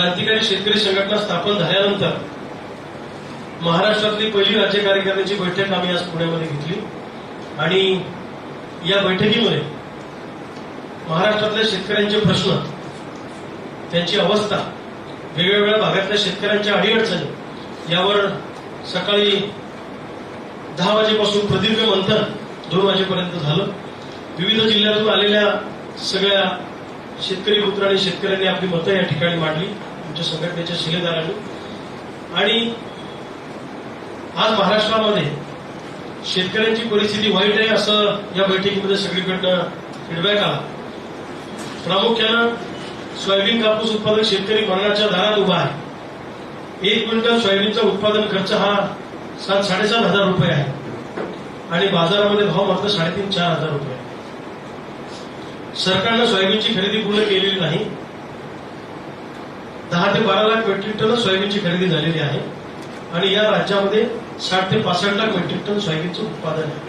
क्रांतिकारी शेतकरी संघटना स्थापन झाल्यानंतर महाराष्ट्रातली पहिली राज्य कार्यकारिणीची बैठक आम्ही आज पुण्यामध्ये घेतली. आणि या बैठकीमध्ये महाराष्ट्रातल्या शेतकऱ्यांचे प्रश्न त्यांची अवस्था वेगवेगळ्या भागातल्या शेतकऱ्यांच्या अडीअडचणी यावर सकाळी दहा वाजेपासून प्रदीर्घ मंथन दोन वाजेपर्यंत झालं. विविध जिल्ह्यातून आलेल्या सगळ्या शेतकरी पुत्र आणि शेतकऱ्यांनी आपली मतं या ठिकाणी मांडली. आमच्या संघटनेच्या शिलेदारांनी. आणि आज महाराष्ट्रामध्ये शेतकऱ्यांची परिस्थिती वाईट आहे असं या बैठकीमध्ये सगळीकडनं फीडबॅक आला. प्रामुख्यानं सोयाबीन कापूस उत्पादक शेतकरी मरणाच्या दारात उभा आहे? एक क्विंटल सोयाबीनचा उत्पादन खर्च हा सात साडेसात हजार रुपये आहे. आणि बाजारामध्ये भाव मात्र साडेतीन चार हजार रुपये सरकारनं सोयाबीनची खरेदी पूर्ण केलेली नाही. दहा ते बारा लाख मेट्रिक टन सोयाबीनची खरेदी झालेली आहे. आणि या राज्यामध्ये साठ ते पासष्ट लाख मेट्रिक टन सोयाबीनचं उत्पादन आहे.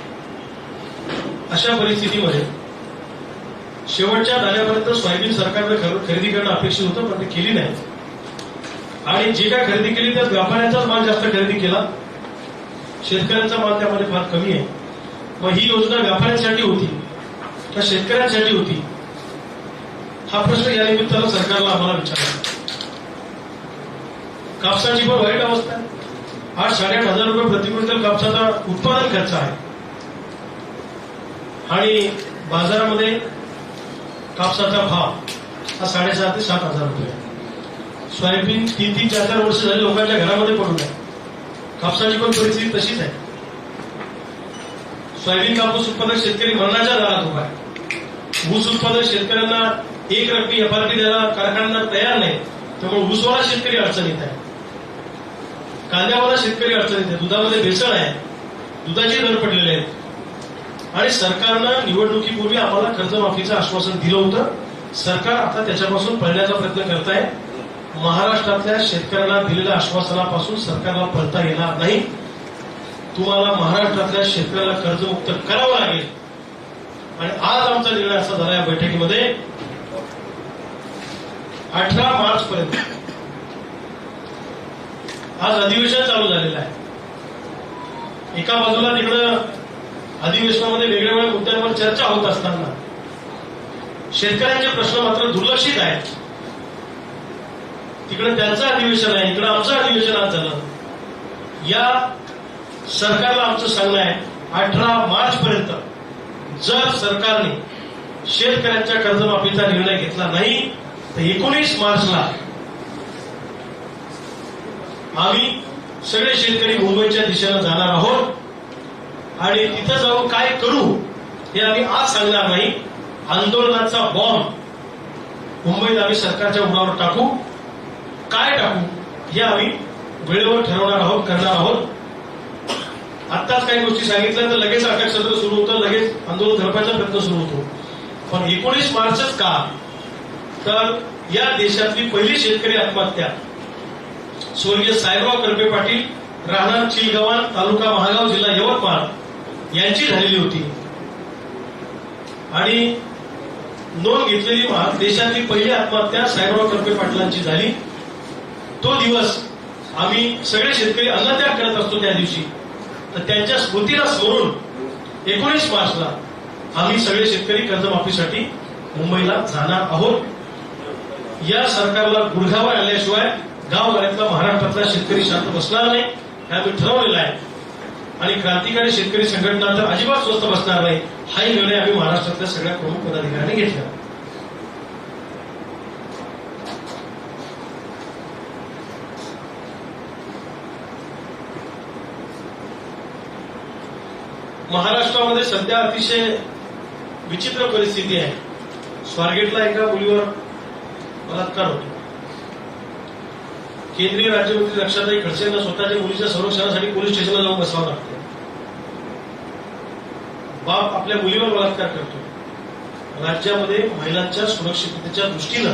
अशा परिस्थितीमध्ये शेवटच्या दाण्यापर्यंत सोयाबीन सरकारनं खरेदी करणं अपेक्षित होतं पण ते केली नाही. आणि जे काय खरेदी केली त्यात व्यापाऱ्यांचाच माल जास्त खरेदी केला. शेतकऱ्यांचा माल त्यामध्ये फार कमी आहे. मग ही योजना व्यापाऱ्यांसाठी होती का शेतकऱ्यांसाठी होती? हा प्रश्न या निमित्तानं सरकारला आम्हाला विचारला कापसाची पण वाईट अवस्था आहे. आठ साडेआठ हजार रुपये प्रति क्विंटल कापसाचा उत्पादन खर्च आहे. आणि बाजारामध्ये कापसाचा भाव हा साडेसात ते सात हजार रुपये सोयाबीन तीन तीन चार चार वर्ष झाले लोकांच्या घरामध्ये पडून आहे. कापसाची पण परिस्थिती तशीच आहे. सोयाबीन कापूस उत्पादक शेतकरी मरणाच्या दारात उभा आहे. ऊस उत्पादक शेतकऱ्यांना एक रकमी एफआरपी द्यायला कारखान्यांना तयार नाही त्यामुळे ऊसवाला शेतकरी अडचणीत आहे. कांद्यावाला शेतकरी अडचणीत आहे दुधामध्ये भेसळ आहे. दुधाचे दर पडलेले आहेत. आणि सरकारनं निवडणुकीपूर्वी आम्हाला कर्जमाफीचं आश्वासन दिलं होतं. सरकार आता त्याच्यापासून पळण्याचा प्रयत्न करत आहे महाराष्ट्रातल्या शेतकऱ्यांना दिलेल्या आश्वासनापासून सरकारला पळता येणार नाही. तुम्हाला महाराष्ट्रातल्या शेतकऱ्याला कर्जमुक्त करावं लागेल. आणि आज आमचा निर्णय असा झाला या बैठकीमध्ये. अठरा मार्च पर्यंत आज अधिवेशन चालू झालेलं आहे. एका बाजूला तिकडं अधिवेशनामध्ये वेगळ्या वेगळ्या मुद्द्यांवर चर्चा होत असताना शेतकऱ्यांचे प्रश्न मात्र दुर्लक्षित आहेत. तिकडे त्यांचं अधिवेशन आहे इकडे आमचं अधिवेशन आज झालं. या सरकारला आमचं सांगणं आहे अठरा मार्च पर्यंत जर सरकारने शेतकऱ्यांच्या कर्जमाफीचा निर्णय घेतला नाही तर एकोणीस मार्चला आम्ही सगळे शेतकरी मुंबईच्या दिशेनं जाणार आहोत. आणि तिथं जाऊन काय करू हे आम्ही आज सांगणार नाही. आंदोलनाचा बॉम्ब मुंबईत आम्ही सरकारच्या उडावर टाकू. काय टाकू हे आम्ही वेळेवर ठरवणार आहोत करणार आहोत. आत्ताच काही गोष्टी सांगितल्या तर लगेच अटक सत्र सुरू होतं लगेच आंदोलन धरपायचा प्रयत्न सुरू होतो. पण एकोणीस मार्चच का? तर या देशातली पहिली शेतकरी आत्महत्या. स्वर्गीय साहेबराव करपे पाटील राहणार चिलगव्हाण तालुका महागाव जिल्हा यवतमाळ यांची झालेली होती. आणि नोंद घेतलेली देशातली पहिली आत्महत्या साहेबराव करपे पाटलांची झाली. तो दिवस आम्ही सगळे शेतकरी अन्नत्याग करत असतो त्या दिवशी. तर त्यांच्या स्मृतीला स्मरून एकोणीस मार्चला आम्ही सगळे शेतकरी कर्जमाफीसाठी मुंबईला जाणार आहोत. या सरकारला गुडघावर आल्याशिवाय गावगाड्यातला महाराष्ट्रातला शेतकरी शांत बसणार नाही हे आम्ही ठरवलेलं आहे. आणि क्रांतिकारी शेतकरी संघटना तर अजिबात स्वस्त बसणार नाही हाही निर्णय आम्ही महाराष्ट्रातल्या सगळ्या प्रमुख पदाधिकाऱ्यांनी घेतला. महाराष्ट्रामध्ये सध्या अतिशय विचित्र परिस्थिती आहे. स्वारगेटला एका मुलीवर बलात्कार होतो. केंद्रीय राज्यमंत्री लक्षातही खडसे यांना स्वतःच्या मुलीच्या संरक्षणासाठी पोलीस स्टेशनला जाऊन बसावं लागतं. बाप आपल्या मुलीवर बलात्कार करतो. राज्यामध्ये महिलांच्या सुरक्षिततेच्या दृष्टीनं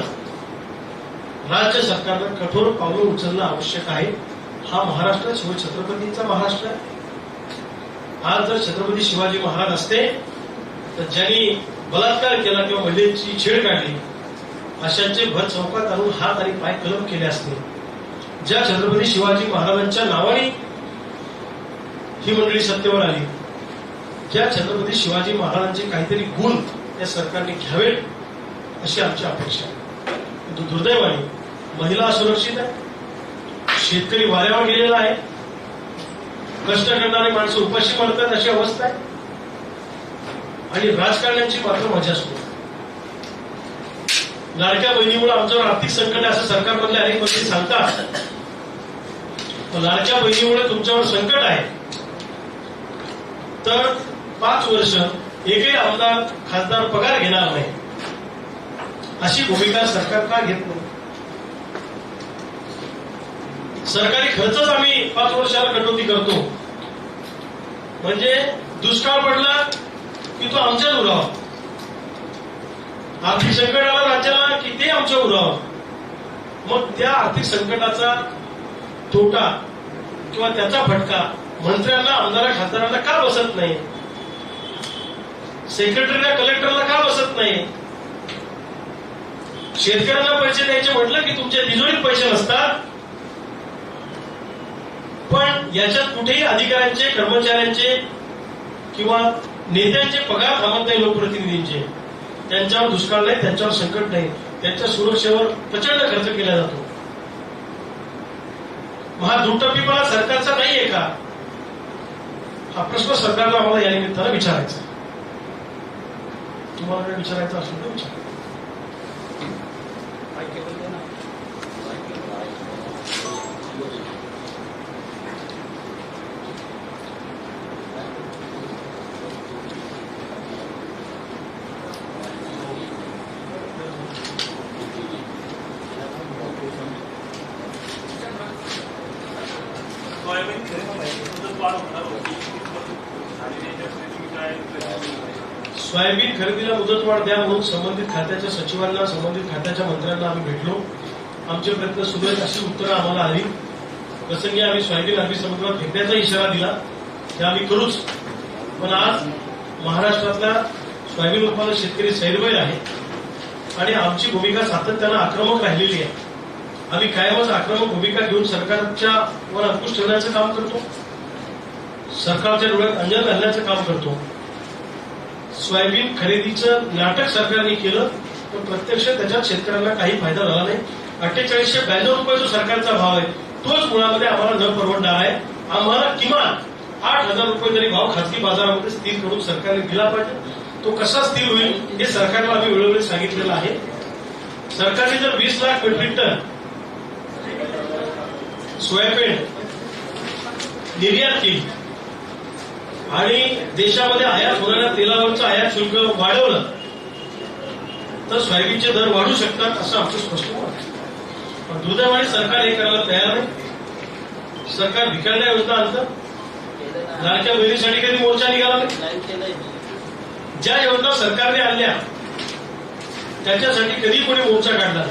राज्य सरकारनं कठोर पावलं उचलणं आवश्यक आहे. हा महाराष्ट्र शिवछत्रपतींचा महाराष्ट्र आहे. आज जर छत्रपती शिवाजी महाराज असते तर ज्यांनी बलात्कार केला किंवा महिलेची छेड काढली अशांचे भर चौकात आणून हात आणि पाय कलम केले असते. ज्या छत्रपती शिवाजी महाराजांच्या नावाने ही मंडळी सत्तेवर आली. ज्या छत्रपती शिवाजी महाराजांचे काहीतरी गुण या सरकारने घ्यावेत अशी आमची अपेक्षा आहे. परंतु दुर्दैवाने महिला असुरक्षित आहे शेतकरी वाऱ्यावर गेलेला आहे कष्ट करणारे माणसं उपाशी मरतात अशी अवस्था आहे आणि राजकारण्यांची मात्र मजा सुरू लाडक्या बहिणीमुळे आमच्यावर आर्थिक संकट आहे असं सरकारमधले अनेक मंत्री सांगतात. पण बहिणीमुळे तुमच्यावर संकट आहे. तर पाच वर्ष एकही आमदार खासदार पगार घेणार नाही. अशी भूमिका सरकार का घेत नाही? सरकारी खर्चच आम्ही पाच वर्षाला कटोती करतो. म्हणजे दुष्काळ पडला की तो आमच्या उरावा. आर्थिक संकट आला राज्याला की ते आमच्या उरावा. मग त्या आर्थिक संकटाचा तोटा किंवा त्याचा फटका मंत्र्यांना आमदारा खासदारांना का बसत नाही? सेक्रेटरीला कलेक्टरला का बसत नाही? शेतकऱ्यांना पैसे द्यायचे म्हटलं की तुमच्या तिजोरीत पैसे नसतात. पण याच्यात कुठेही अधिकाऱ्यांचे कर्मचाऱ्यांचे किंवा नेत्यांचे पगार थांबत नाही लोकप्रतिनिधींचे. त्यांच्यावर दुष्काळ नाही त्यांच्यावर संकट नाही. त्यांच्या सुरक्षेवर प्रचंड खर्च केला जातो. मग हा दुटप्पीपणा सरकारचा नाहीये का? हा प्रश्न सरकारला आम्हाला या निमित्तानं विचारायचा तुम्हाला काय विचारायचं असेल तर विचारा सोयाबीन खरेदी मुदत वाढ होणार होती आणि त्याच्यासाठी तुम्ही काय सोयाबीन खरेदीला मुदतवाढ द्या म्हणून संबंधित खात्याच्या सचिवांना संबंधित खात्याच्या मंत्र्यांना आम्ही भेटलो. आमचे प्रयत्न सुरू आहेत अशी उत्तरं आम्हाला आली. प्रसंगी आम्ही सोयाबीन अरबी समुद्रात फेकण्याचा इशारा दिला. ते आम्ही करूच. पण आज महाराष्ट्रातला सोयाबीन उत्पादक शेतकरी सैरवैर आहे. आणि आमची भूमिका सातत्यानं आक्रमक राहिलेली आहे. आम्ही कायमच आक्रमक भूमिका घेऊन सरकारच्या वर अंकुश ठेवण्याचं काम करतो. सरकारच्या डोळ्यात अंजन घालण्याचं काम करतो. सोयाबीन खरेदीचं नाटक सरकारने केलं पण प्रत्यक्ष त्याच्यात शेतकऱ्यांना काही फायदा झाला नाही. अठ्ठेचाळीसशे ब्याण्णव रुपये जो सरकारचा भाव आहे. तोच मुळामध्ये आम्हाला न परवडणार आहे. आम्हाला किमान आठ हजार रुपये तरी भाव खासगी बाजारामध्ये स्थिर करून सरकारने दिला पाहिजे. तो कसा स्थिर होईल हे सरकारला आम्ही वेळोवेळी सांगितलेलं आहे. सरकारने जर वीस लाख मेट्रिक टन सोयाबीन निर्यात केली. आणि देशामध्ये आयात होणाऱ्या तेलावरचं आयात शुल्क वाढवलं तर सोयाबीनचे दर वाढू शकतात असं आमचं स्पष्ट मत पण दुर्दैवाने सरकार हे करायला तयार नाही. सरकार भिकारण्या योजना आणतं? लाडक्या बहिणीसाठी कधी मोर्चा निघाला नाही? ज्या योजना सरकारने आणल्या त्याच्यासाठी कधी कोणी मोर्चा काढला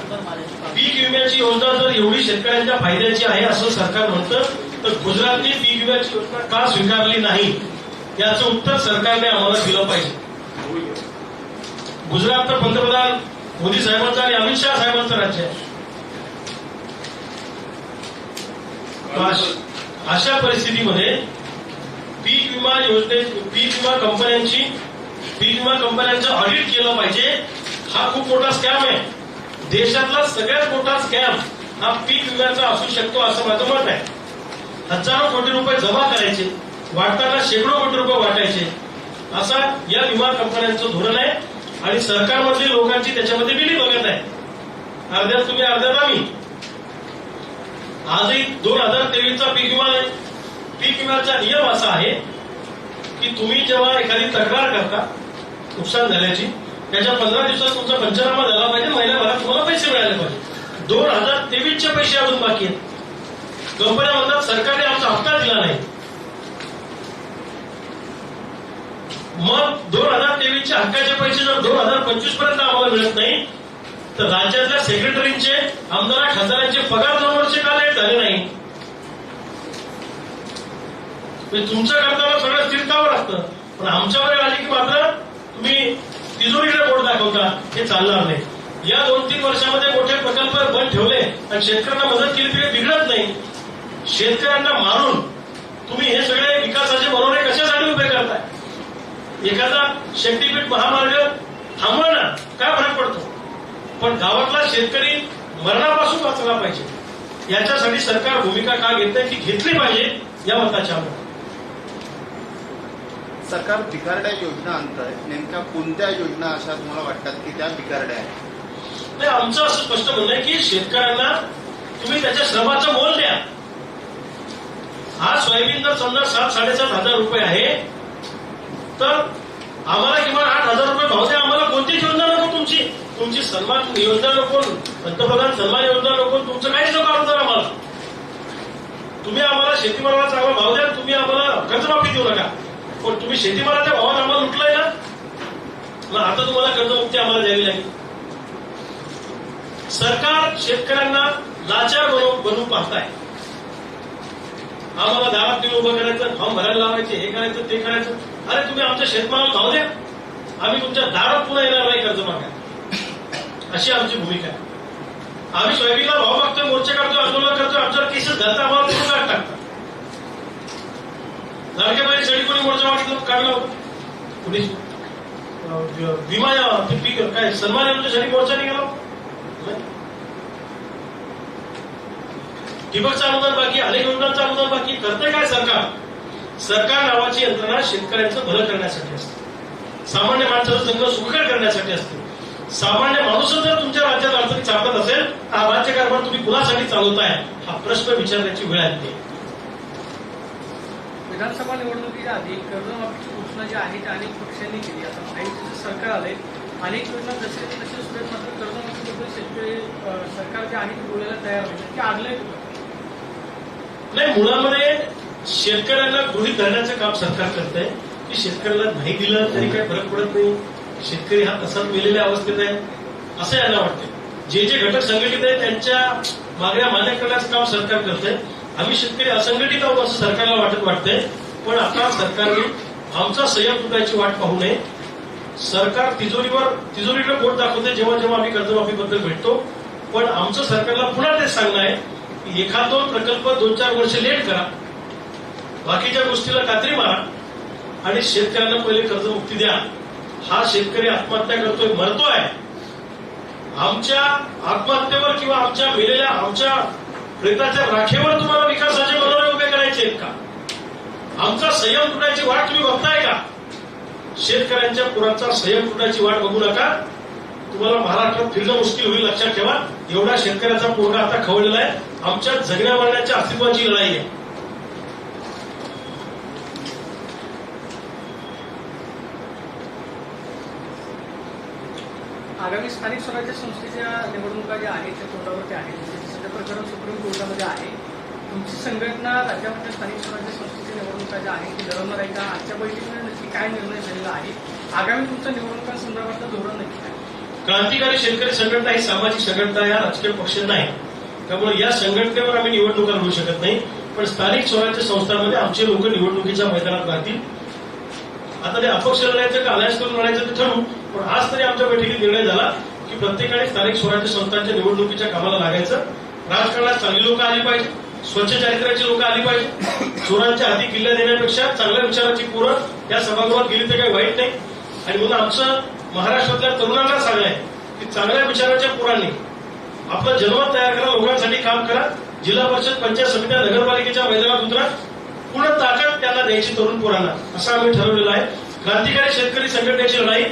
पीक विम्याची योजना जर एवढी शेतकऱ्यांच्या फायद्याची आहे असं सरकार म्हणतं तर गुजरातने पीक विम्याची योजना का स्वीकारली नाही? याचं उत्तर सरकारने आम्हाला दिलं पाहिजे. गुजरातचं पंतप्रधान मोदी साहेबांचं आणि अमित शहा साहेबांचं राज्य आहे. अशा परिस्थितीमध्ये पीक विमा योजने पीक विमा कंपन्यांची पीक विमा कंपन्यांचं ऑडिट केलं पाहिजे. हा खूप मोठा स्कॅम आहे. देशातला सगळ्यात मोठा स्कॅम हा पीक विम्याचा असू शकतो असं माझं मत आहे. हजारो कोटी रुपये जमा करायचे वाटताना शेकडो कोटी रुपये वाटायचे. असा या विमा कंपन्यांचं धोरण आहे आणि सरकारमधली लोकांची त्याच्यामध्ये बिली बघत आहे. अर्ध्यात तुम्ही अर्ध्यात आम्ही. आजही दोन हजार तेवीसचा पीक विमा आहे. पीक विम्याचा नियम असा आहे की तुम्ही जेव्हा एखादी तक्रार करता नुकसान झाल्याची त्याच्या पंधरा दिवसात तुमचा पंचनामा झाला पाहिजे महिन्याभरात तुम्हाला पैसे मिळाले पाहिजे. दोन हजार तेवीसचे पैसे अजून बाकी आहेत. कंपन्या म्हणतात सरकारने आमचा हप्ता दिला नाही. मग दोन हजार तेवीसचे हक्काचे पैसे जर दोन हजार पंचवीसपर्यंत आम्हाला मिळत नाही तर राज्यातल्या सेक्रेटरींचे आमदार खासदारांचे पगार दोन वर्ष का लेट झाले नाही? म्हणजे तुमच्या करताना सगळं स्थिर करावं लागतं. पण आमच्यावर आली की मात्र तुम्ही तिजोरीकडे बोट दाखवता हे चालणार नाही. या दोन तीन वर्षामध्ये मोठे प्रकल्प बंद ठेवले आणि शेतकऱ्यांना मदत केली तरी बिघडत नाही. शेतकऱ्यांना मारून तुम्ही हे सगळे विकासाचे बरोबर कशासाठी उभे करताय? एखादा शक्तीपीठ महामार्ग थांबवा ना काय फरक पडतो? पण गावातला शेतकरी मरणापासून वाचला पाहिजे. याच्यासाठी सरकार भूमिका का घेत नाही ती घेतली पाहिजे या मताच्या आम्हाला सरकार बिकारड्या योजना आणतंय. नेमक्या कोणत्या योजना अशा तुम्हाला वाटतात की त्या बिकारड्या आहेत? नाही आमचं असं स्पष्ट म्हणणं आहे की शेतकऱ्यांना तुम्ही त्याच्या श्रमाचं मोल द्या. हा सोयाबीन जर समजा सात साडेसात हजार रुपये आहे. तर आम्हाला किमान आठ हजार रुपये भाव द्या. आम्हाला कोणतीच योजना नको तुमची. तुमची सन्मान योजना नको पंतप्रधान सन्मान योजना नको तुमचं काहीच नको अगोदर आम्हाला. तुम्ही आम्हाला शेतीमालाला चांगला भाव द्या तुम्ही आम्हाला कर्जमाफी देऊ नका. पण तुम्ही शेतीमालाच्या भावात आम्हाला लुटलंय ना? मग आता तुम्हाला कर्जमुक्ती आम्हाला द्यावी लागेल. सरकार शेतकऱ्यांना लाचार बनवून बनवून पाहताय. आम्हाला दारात देऊन उभं करायचं फॉर्म भरायला लावायचे हे करायचं ते करायचं. अरे तुम्ही आमच्या शेतमालाला भाव द्या. आम्ही तुमच्या दारात पुन्हा येणार नाही कर्ज मागायला. अशी आमची भूमिका आहे. आम्ही सोयाबीनला भाव मागतोय मोर्चे काढतोय आंदोलन करतोय आमच्यावर केसेस घालता आम्हाला तुम्ही काय टाकता लाडक्या बाई सडी कोणी मोर्चा मागितलं काढला होता विमा ते पीक काय सन्मान योजनेसाठी मोर्चा निघाला होता? ठिबकचं अनुदान बाकी अनेक योजनांचं अनुदान बाकी. करते काय सरकार? सरकार नावाची यंत्रणा शेतकऱ्यांचं भलं करण्यासाठी असते. सामान्य माणसाचं संघ सुखकर करण्यासाठी असते. सामान्य माणूस जर तुमच्या राज्यात अडचणी चालत असेल तर हा राज्यकारभार तुम्ही कुणासाठी चालवताय? हा प्रश्न विचारण्याची वेळ आली आहे. विधानसभा निवडणुकीच्या आधी कर्जमाफीची घोषणा जी आहे ती अनेक पक्षांनी केली. आता काही सरकार आले. अनेक योजना जसे तसे सुरू आहेत मात्र कर्जमाफीबद्दल शेतकरी सरकार जे आहे बोलायला तयार होईल ते आडलंय नाही मुळामध्ये शेतकऱ्यांना गृहित धरण्याचं काम सरकार करत आहे की शेतकऱ्याला नाही दिलं तरी काही फरक पडत नाही. शेतकरी हा तसाच मेलेल्या अवस्थेत आहे. असं यांना वाटतं जे जे घटक संघटित आहेत त्यांच्या मागण्या मान्य करण्याचं काम सरकार करत आहे आम्ही शेतकरी असंघटित आहोत असं सरकारला वाटत वाटतंय. पण आता सरकारने आमचा संयम तुटायची वाट पाहू नये. सरकार तिजोरीवर तिजोरीकडे बोट दाखवते जेव्हा जेव्हा आम्ही कर्जमाफीबद्दल भेटतो. पण आमचं सरकारला पुन्हा तेच सांगणं आहे की एखाद दोन प्रकल्प दोन चार वर्ष लेट करा. बाकीच्या गोष्टीला कात्री मारा. आणि शेतकऱ्यांना पहिले कर्जमुक्ती द्या. हा शेतकरी आत्महत्या करतोय मरतोय. आमच्या आत्महत्येवर किंवा आमच्या मेलेल्या आमच्या प्रेताच्या राखेवर तुम्हाला विकासाचे मनोरे उभे करायचे आहेत का? आमचा संयम तुटायची वाट तुम्ही बघताय का? शेतकऱ्यांच्या पुराचा संयम तुटायची वाट बघू नका. तुम्हाला महाराष्ट्रात फिरणं मुश्किल होईल लक्षात ठेवा. एवढा शेतकऱ्याचा पोरगा आता खवळलेला आहे. आमच्या जगण्या मरण्याच्या अस्तित्वाची लढाई आहे. आगामी स्थानिक स्वराज्य संस्थेच्या निवडणुका ज्या आहेत त्या तोंडावरती आहेत. प्रकरण सुप्रीम कोर्टामध्ये आहे. तुमची संघटना राज्यामध्ये स्थानिक स्वराज्य संस्थेच्या निवडणुका ज्या आहेत ती लढवणार आहे का आजच्या बैठकीमध्ये नक्की काय निर्णय झालेला आहे? आगामी तुमच्या निवडणुकांसंदर्भातलं धोरण नक्की काय? क्रांतिकारी शेतकरी संघटना ही सामाजिक संघटना या राजकीय पक्ष नाही. त्यामुळे या संघटनेवर आम्ही निवडणुका लढू शकत नाही. पण स्थानिक स्वराज्य संस्थांमध्ये आमचे लोक निवडणुकीच्या मैदानात राहतील. आता ते अपक्ष लढायचं का अलायन्स करून लढायचं ते ठरवू. पण आज तरी आमच्या बैठकीत निर्णय झाला की प्रत्येकाने स्थानिक स्वराज्य संस्थांच्या निवडणुकीच्या कामाला लागायचं. राजकारणात चांगली लोक आली पाहिजे स्वच्छ चारित्र्याची लोक आली पाहिजे. चोरांच्या हाती किल्ल्या देण्यापेक्षा चांगल्या विचाराची पोरं या सभागृहात गेली तर काही वाईट नाही. आणि म्हणून आमचं महाराष्ट्रातल्या तरुणांना सांगणं आहे की चांगल्या विचाराच्या पोरांनी आपलं जनमत तयार करा लोकांसाठी काम करा. जिल्हा परिषद पंचायत समित्या नगरपालिकेच्या मैदानात उतरा. पूर्ण ताकद त्यांना द्यायची तरुण पोरांना. असं आम्ही ठरवलेलं आहे. क्रांतिकारी शेतकरी संघटनेची लढाई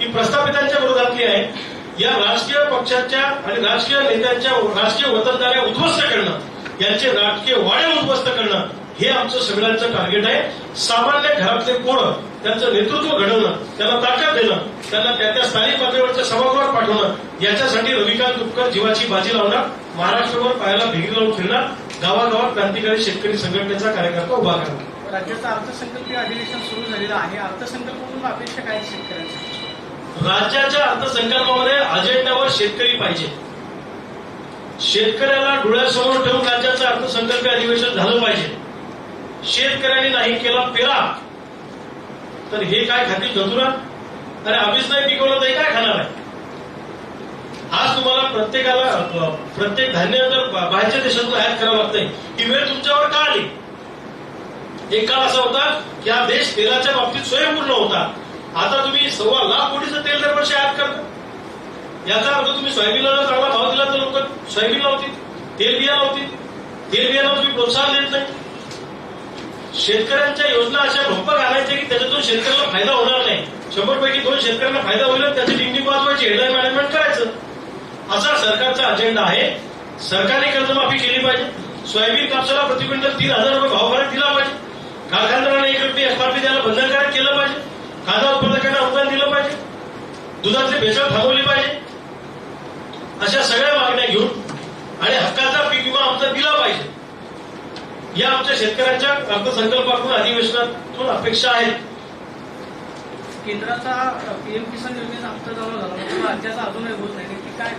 ही प्रस्थापितांच्या विरोधातली आहे. या राजकीय पक्षाच्या आणि राजकीय नेत्यांच्या राजकीय वतनदाऱ्या उद्ध्वस्त करणं यांचे राजकीय वाड्या उद्ध्वस्त करणं हे आमचं सगळ्यांचं टार्गेट आहे. सामान्य घरातले पोरं त्यांचं नेतृत्व घडवणं त्यांना ताकद देणं त्यांना त्या त्या स्थानिक पातळीवरच्या सभागृहात पाठवणं याच्यासाठी रविकांत तुपकर जीवाची बाजी लावणार महाराष्ट्रभर पायाला भिगी लावून फिरणार गावागावात क्रांतिकारी शेतकरी संघटनेचा कार्यकर्ता उभा करणार राज्याचं अर्थसंकल्पीय अधिवेशन सुरू झालेलं आहे. अर्थसंकल्पातून अपेक्षा काय शेतकऱ्यांची राज्याच्या अर्थसंकल्पामध्ये अजेंड्यावर शेतकरी पाहिजे. शेतकऱ्याला डोळ्यासमोर ठेवून राज्याचं अर्थसंकल्पीय अधिवेशन झालं पाहिजे. शेतकऱ्यांनी नाही केला पेरा. तर हे काय खातील धतुरा अरे आम्हीच नाही पिकवलं तरी काय खाणार आहे? आज तुम्हाला प्रत्येकाला प्रत्येक धान्य जर बाहेरच्या देशातून आयात करावं लागतंय. ही वेळ तुमच्यावर का आली? एक काळ असा होता की हा देश तेलाच्या बाबतीत स्वयंपूर्ण होता. आता तुम्ही सव्वा लाख कोटीचं तेल दरवर्षी आयात करता. याचा अर्थ तुम्ही सोयाबीनला जर चांगला भाव दिला तर लोक सोयाबीन लावतील तेल बिया लावतील. तेल बियाला तुम्ही प्रोत्साहन देत नाही. शेतकऱ्यांच्या योजना अशा भप्पक घालायच्या की त्याच्यातून शेतकऱ्याला फायदा होणार नाही. शंभर पैकी दोन शेतकऱ्यांना फायदा होईल त्याची डिंगडिंग वाजवायची हेडलाईन मॅनेजमेंट करायचं. असा सरकारचा अजेंडा आहे. सरकारने कर्जमाफी केली पाहिजे. सोयाबीन कापसाला प्रति क्विंटल तीन हजार रुपये भाव फरक दिला पाहिजे. कारखानदारांना एक रुपये एफआरपी द्यायला बंधनकारक केलं पाहिजे. कांदा उत्पादकांना अनुदान दिलं पाहिजे. दुधातली भेसळ थांबवली पाहिजे. अशा सगळ्या मागण्या घेऊन आणि हक्काचा पीक विमा आमचा दिला पाहिजे. या आमच्या शेतकऱ्यांच्या अर्थसंकल्पातून अधिवेशनातून अपेक्षा आहेत. केंद्राचा पीएम किसान योजनेचा हप्ता जमा झाला. पण राज्याचा अजूनही होत नाही. नक्की काय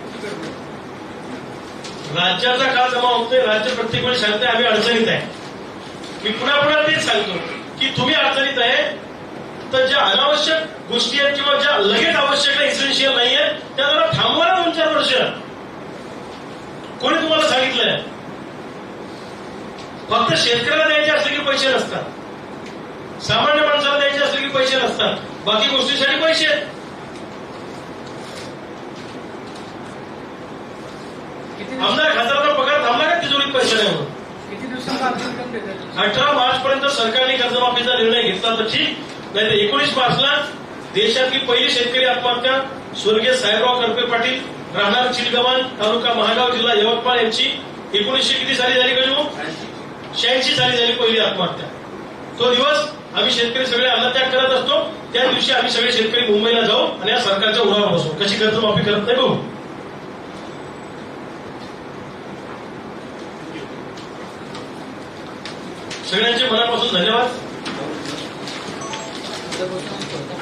राज्याचा का जमा होत नाही राज्य प्रत्येक वेळी सांगते आम्ही अडचणीत आहे. मी पुन्हा पुन्हा तेच सांगतो की तुम्ही अडचणीत आहे तर ज्या अनावश्यक गोष्टी आहेत किंवा ज्या लगेच आवश्यक नाही इसेन्शियल नाही आहेत त्या जरा थांबवा ना दोन चार वर्ष. कोणी तुम्हाला सांगितलंय? फक्त शेतकऱ्याला द्यायचे असले की पैसे नसतात. सामान्य माणसाला द्यायचे असले की पैसे नसतात. बाकी गोष्टीसाठी पैसे आहेत. आमदार खासदारांना पगार थांबला का तिजोरीत पैसे नाही म्हणून? अठरा मार्च पर्यंत सरकारने कर्जमाफीचा निर्णय घेतला तर ठीक. नाही एकोणीस मार्चला देशातली पहिली शेतकरी आत्महत्या स्वर्गीय साहेबराव करपे पाटील राहणार चिलगव्हाण तालुका महागाव जिल्हा यवतमाळ यांची एकोणीसशे किती साली झाली कधी शहाऐंशी साली झाली पहिली आत्महत्या. तो दिवस आम्ही शेतकरी सगळे अन्नत्याग करत असतो. त्या दिवशी आम्ही सगळे शेतकरी मुंबईला जाऊ आणि या सरकारच्या उरावर बसू. कशी कर्जमाफी करत नाही बघू. सगळ्यांचे मनापासून धन्यवाद. でも、サンプルだ。